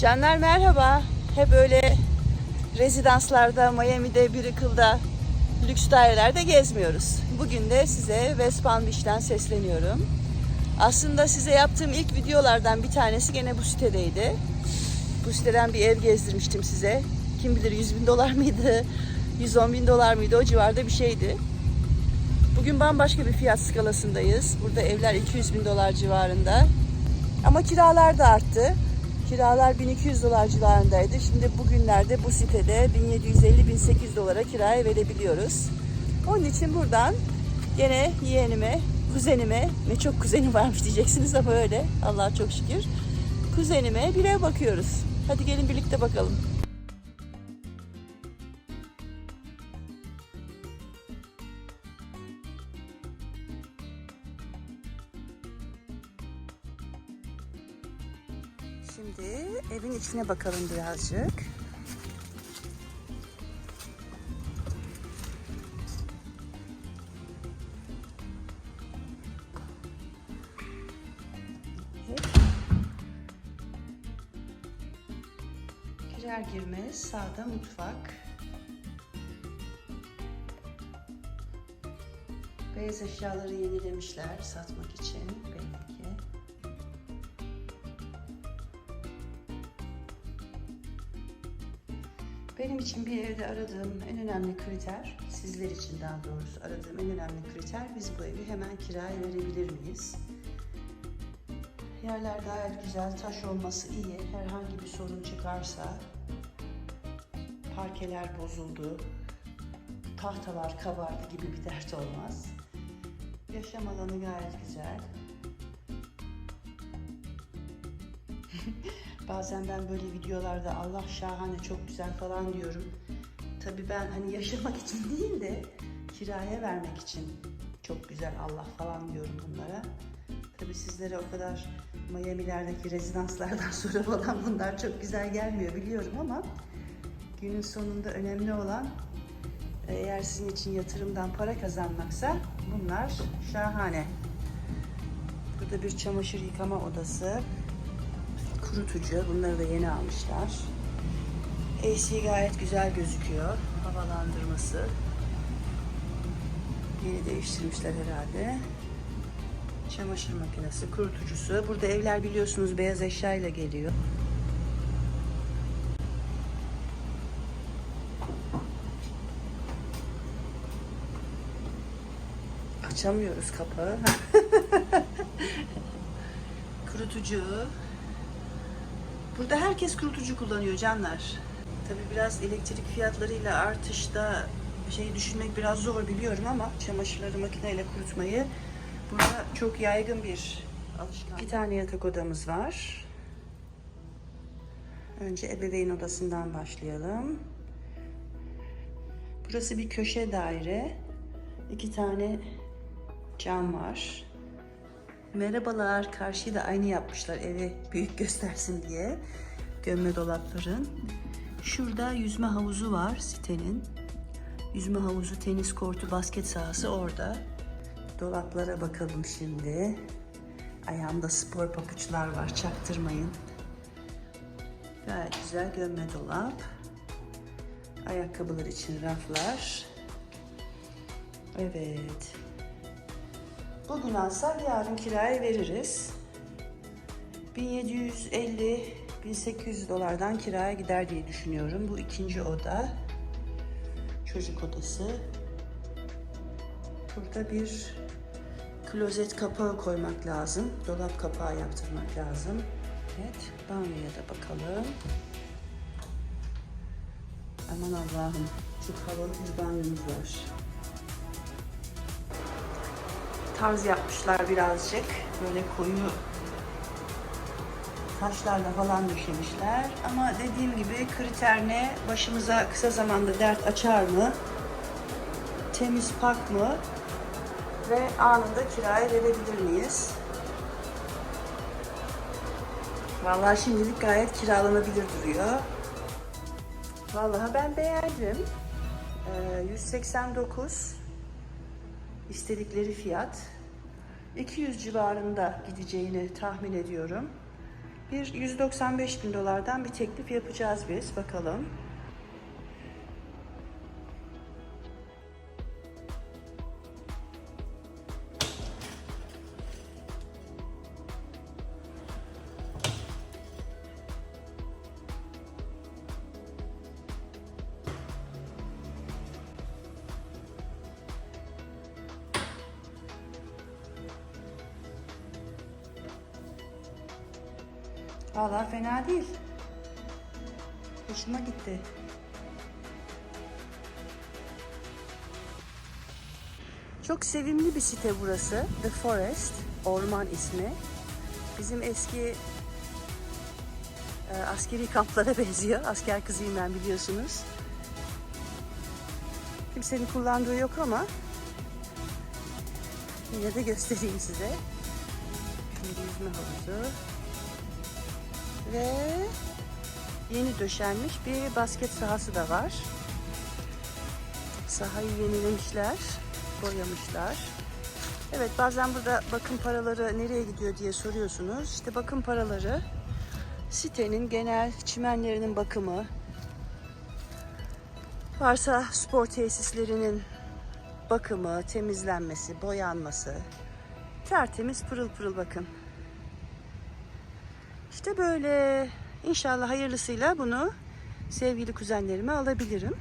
Canlar merhaba. Hep öyle rezidanslarda, Miami'de, Brickell'da, lüks dairelerde gezmiyoruz. Bugün de size West Palm Beach'ten sesleniyorum. Aslında size yaptığım ilk videolardan bir tanesi gene bu sitedeydi. Bu siteden bir ev gezdirmiştim size. Kim bilir 100 bin dolar mıydı, 110 bin dolar mıydı o civarda bir şeydi. Bugün bambaşka bir fiyat skalasındayız. Burada evler 200 bin dolar civarında. Ama kiralar da arttı. Kiralar 1200 dolar civarındaydı. Şimdi bugünlerde bu sitede 1750-1800 dolara kiraya verebiliyoruz. Onun için buradan gene yeğenime, kuzenime, ne çok kuzeni varmış diyeceksiniz ama öyle. Allah'a çok şükür. Kuzenime bir ev bakıyoruz. Hadi gelin birlikte bakalım. Şimdi evin içine bakalım birazcık. Girer girmez sağda mutfak. Beyaz eşyaları yenilemişler satmak için Benim için bir evde aradığım en önemli kriter, sizler için daha doğrusu aradığım en önemli kriter biz bu evi hemen kiraya verebilir miyiz? Yerler gayet güzel, taş olması iyi. Herhangi bir sorun çıkarsa, parkeler bozuldu, tahtalar kabardı gibi bir dert olmaz. Yaşam alanı gayet güzel. Bazen ben böyle videolarda Allah şahane çok güzel falan diyorum. Tabii ben hani yaşamak için değil de kiraya vermek için çok güzel Allah falan diyorum bunlara. Tabii sizlere o kadar Miami'lerdeki rezidanslardan sonra falan bunlar çok güzel gelmiyor biliyorum ama günün sonunda önemli olan eğer sizin için yatırımdan para kazanmaksa bunlar şahane. Burada bir çamaşır yıkama odası kurutucu. Bunları da yeni almışlar. AC gayet güzel gözüküyor. Havalandırması. Yeni değiştirmişler herhalde. Çamaşır makinesi, kurutucusu. Burada evler biliyorsunuz beyaz eşya ile geliyor. Açamıyoruz kapağı. Kurutucu. Burada herkes kurutucu kullanıyor canlar. Tabii biraz elektrik fiyatlarıyla artışta şey düşünmek biraz zor biliyorum ama çamaşırları makineyle kurutmayı burada çok yaygın bir alışkanlık. İki tane yatak odamız var. Önce ebeveyn odasından başlayalım. Burası bir köşe daire. İki tane cam var. Merhabalar. Karşıyı da aynı yapmışlar evi büyük göstersin diye. Gömme dolapların. Şurada yüzme havuzu var sitenin. Yüzme havuzu, tenis kortu, basket sahası orada. Dolaplara bakalım şimdi. Ayağımda spor papuçlar var. Çaktırmayın. Gayet güzel gömme dolap. Ayakkabılar için raflar. Evet. Bugün alsak yarın kiraya veririz. 1750-1800 dolardan kiraya gider diye düşünüyorum. Bu ikinci oda. Çocuk odası. Burada bir klozet kapağı koymak lazım. Dolap kapağı yaptırmak lazım. Evet, banyoya da bakalım. Aman Allah'ım, çok havalı bir banyomuz var. Tarz yapmışlar birazcık. Böyle koyu taşlarla falan döşemişler. Ama dediğim gibi kriter ne? Başımıza kısa zamanda dert açar mı? Temiz pak mı? Ve anında kiraya verebilir miyiz? Vallahi şimdilik gayet kiralanabilir duruyor. Vallahi ben beğendim. Ee, 189 istedikleri fiyat 200 civarında gideceğini tahmin ediyorum. Bir 195 bin dolardan bir teklif yapacağız biz. Bakalım. Valla fena değil. Hoşuma gitti. Çok sevimli bir site burası. The Forest, orman ismi. Bizim eski e, askeri kamplara benziyor. Asker kızıyım ben biliyorsunuz. Kimsenin kullandığı yok ama yine de göstereyim size. Yüzme havuzu ve yeni döşenmiş bir basket sahası da var. Sahayı yenilemişler, boyamışlar. Evet bazen burada bakım paraları nereye gidiyor diye soruyorsunuz. İşte bakım paraları sitenin genel çimenlerinin bakımı, varsa spor tesislerinin bakımı, temizlenmesi, boyanması. Tertemiz pırıl pırıl bakın. İşte böyle. İnşallah hayırlısıyla bunu sevgili kuzenlerime alabilirim.